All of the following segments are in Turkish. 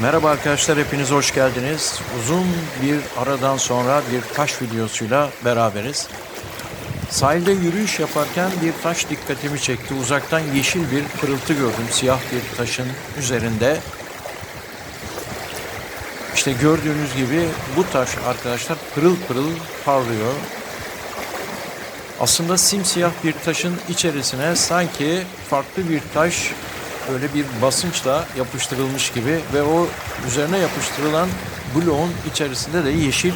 Merhaba arkadaşlar, hepiniz hoş geldiniz. Uzun bir aradan sonra bir taş videosuyla beraberiz. Sahilde yürüyüş yaparken bir taş dikkatimi çekti. Uzaktan yeşil bir pırıltı gördüm, siyah bir taşın üzerinde. İşte gördüğünüz gibi bu taş arkadaşlar pırıl pırıl parlıyor. Aslında simsiyah bir taşın içerisine sanki farklı bir taş böyle bir basınçla yapıştırılmış gibi ve o üzerine yapıştırılan bloğun içerisinde de yeşil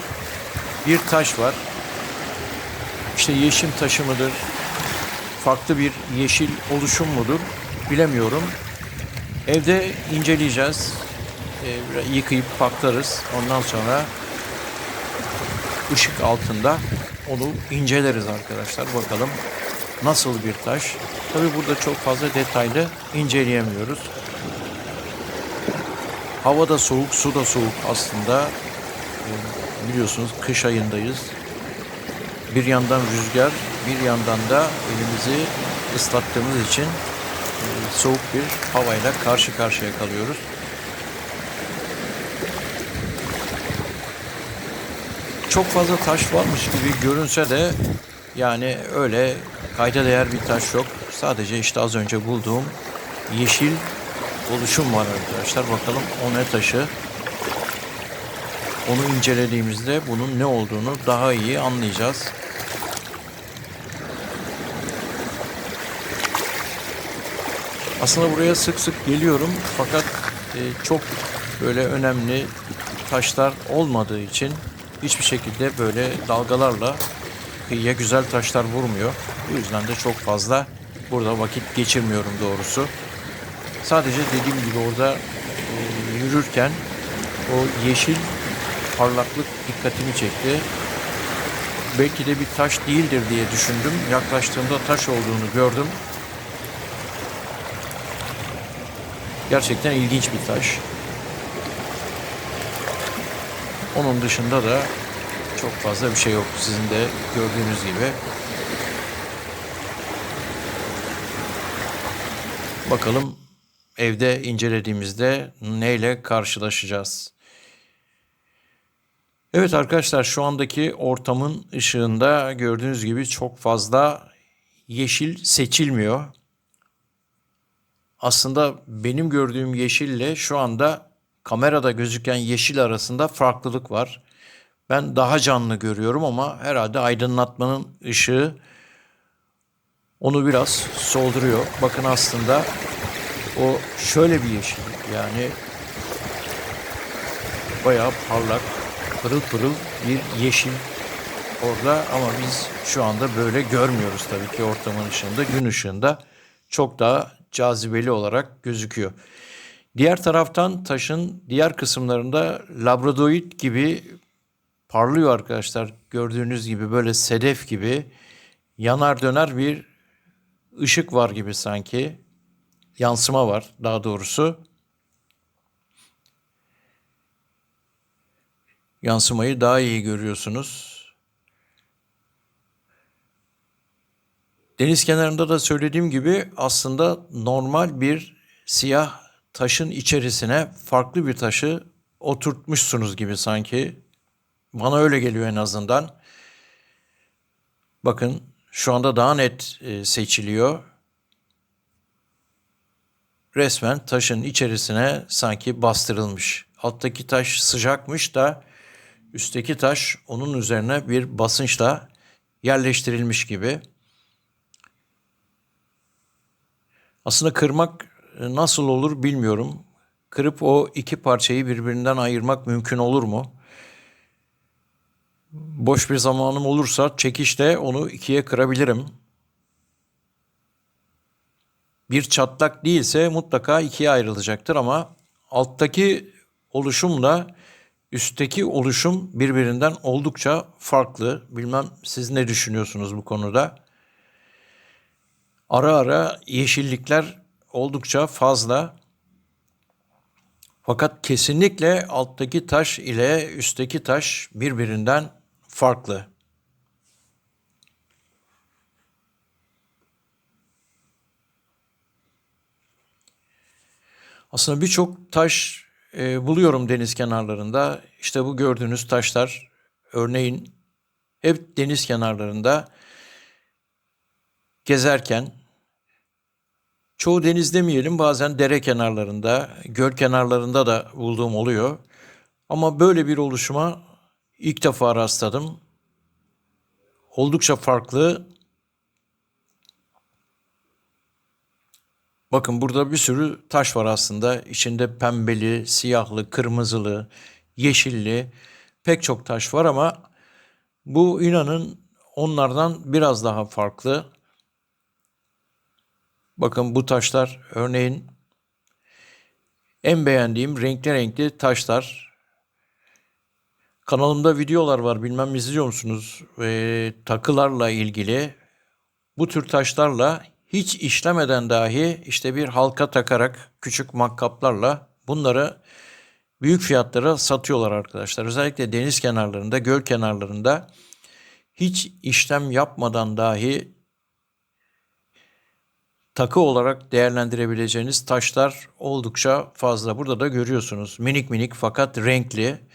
bir taş var. İşte yeşim taşı mıdır? Farklı bir yeşil oluşum mudur? Bilemiyorum. Evde inceleyeceğiz. Biraz yıkayıp paklarız. Ondan sonra ışık altında onu inceleriz arkadaşlar. Bakalım nasıl bir taş. Tabi burada çok fazla detaylı inceleyemiyoruz. Hava da soğuk, su da soğuk aslında. Ee, Biliyorsunuz kış ayındayız. Bir yandan rüzgar, bir yandan da elimizi ıslattığımız için e, soğuk bir havayla karşı karşıya kalıyoruz. çok fazla taş varmış gibi görünse de yani öyle kayda değer bir taş yok. Sadece işte az önce bulduğum yeşil oluşum var arkadaşlar. Bakalım o ne taşı. Onu incelediğimizde bunun ne olduğunu daha iyi anlayacağız. Aslında buraya sık sık geliyorum fakat e, çok böyle önemli taşlar olmadığı için hiçbir şekilde böyle dalgalarla kıyıya güzel taşlar vurmuyor. Bu yüzden de çok fazla burada vakit geçirmiyorum doğrusu. Sadece dediğim gibi orada e, yürürken o yeşil parlaklık dikkatimi çekti. Belki de bir taş değildir diye düşündüm. Yaklaştığımda taş olduğunu gördüm. Gerçekten ilginç bir taş. Onun dışında da çok fazla bir şey yok. Sizin de gördüğünüz gibi. Bakalım evde incelediğimizde neyle karşılaşacağız. Evet arkadaşlar şu andaki ortamın ışığında gördüğünüz gibi çok fazla yeşil seçilmiyor. Aslında benim gördüğüm yeşille şu anda kamerada gözüken yeşil arasında farklılık var. Ben daha canlı görüyorum ama herhalde aydınlatmanın ışığı onu biraz solduruyor. Bakın aslında o şöyle bir yeşil yani bayağı parlak pırıl pırıl bir yeşil orada ama biz şu anda böyle görmüyoruz tabii ki ortamın ışığında gün ışığında çok daha cazibeli olarak gözüküyor. Diğer taraftan taşın diğer kısımlarında labradoid gibi parlıyor arkadaşlar. Gördüğünüz gibi böyle sedef gibi yanar döner bir ışık var gibi sanki. Yansıma var daha doğrusu. Yansımayı daha iyi görüyorsunuz. Deniz kenarında da söylediğim gibi aslında normal bir siyah taşın içerisine farklı bir taşı oturtmuşsunuz gibi sanki. Bana öyle geliyor en azından. Bakın şu anda daha net e, seçiliyor. Resmen taşın içerisine sanki bastırılmış. Alttaki taş sıcakmış da üstteki taş onun üzerine bir basınçla yerleştirilmiş gibi. Aslında kırmak e, nasıl olur bilmiyorum. Kırıp o iki parçayı birbirinden ayırmak mümkün olur mu? Boş bir zamanım olursa çekişle onu ikiye kırabilirim. Bir çatlak değilse mutlaka ikiye ayrılacaktır ama alttaki oluşumla üstteki oluşum birbirinden oldukça farklı. Bilmem siz ne düşünüyorsunuz bu konuda? Ara ara yeşillikler oldukça fazla. Fakat kesinlikle alttaki taş ile üstteki taş birbirinden farklı. Aslında birçok taş e, buluyorum deniz kenarlarında. İşte bu gördüğünüz taşlar örneğin hep deniz kenarlarında gezerken çoğu deniz demeyelim bazen dere kenarlarında, göl kenarlarında da bulduğum oluyor. Ama böyle bir oluşuma ilk defa rastladım. Oldukça farklı. Bakın burada bir sürü taş var aslında. İçinde pembeli, siyahlı, kırmızılı, yeşilli pek çok taş var ama bu inanın onlardan biraz daha farklı. Bakın bu taşlar örneğin en beğendiğim renkli renkli taşlar. Kanalımda videolar var bilmem izliyor musunuz? Ee, takılarla ilgili bu tür taşlarla hiç işlemeden dahi işte bir halka takarak küçük makkaplarla bunları büyük fiyatlara satıyorlar arkadaşlar. Özellikle deniz kenarlarında, göl kenarlarında hiç işlem yapmadan dahi takı olarak değerlendirebileceğiniz taşlar oldukça fazla. Burada da görüyorsunuz. Minik minik fakat renkli.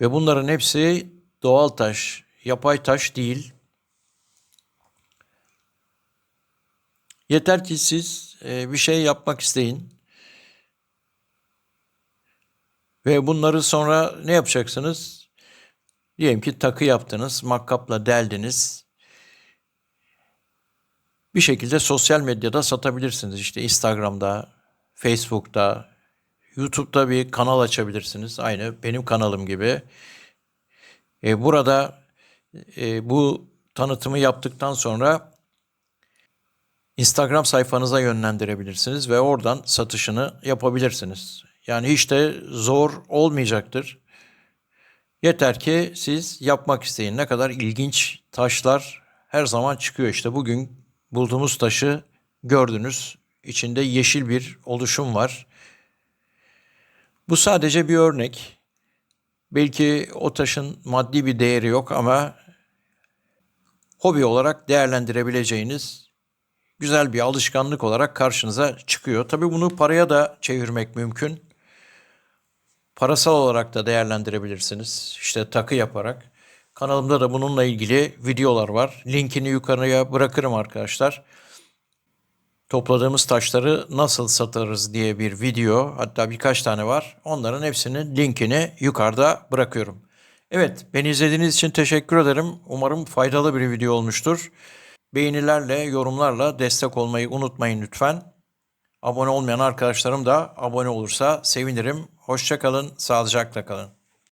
Ve bunların hepsi doğal taş, yapay taş değil. Yeter ki siz e, bir şey yapmak isteyin. Ve bunları sonra ne yapacaksınız? Diyelim ki takı yaptınız, makkapla deldiniz. Bir şekilde sosyal medyada satabilirsiniz. İşte Instagram'da, Facebook'ta, YouTube'da bir kanal açabilirsiniz. Aynı benim kanalım gibi. E, burada e, bu tanıtımı yaptıktan sonra Instagram sayfanıza yönlendirebilirsiniz ve oradan satışını yapabilirsiniz. Yani hiç de zor olmayacaktır. Yeter ki siz yapmak isteyin. Ne kadar ilginç taşlar her zaman çıkıyor. İşte bugün bulduğumuz taşı gördünüz. İçinde yeşil bir oluşum var. Bu sadece bir örnek. Belki o taşın maddi bir değeri yok ama hobi olarak değerlendirebileceğiniz güzel bir alışkanlık olarak karşınıza çıkıyor. Tabii bunu paraya da çevirmek mümkün. Parasal olarak da değerlendirebilirsiniz. İşte takı yaparak. Kanalımda da bununla ilgili videolar var. Linkini yukarıya bırakırım arkadaşlar. Topladığımız taşları nasıl satarız diye bir video hatta birkaç tane var. Onların hepsinin linkini yukarıda bırakıyorum. Evet beni izlediğiniz için teşekkür ederim. Umarım faydalı bir video olmuştur. Beğenilerle, yorumlarla destek olmayı unutmayın lütfen. Abone olmayan arkadaşlarım da abone olursa sevinirim. Hoşçakalın, sağlıcakla kalın.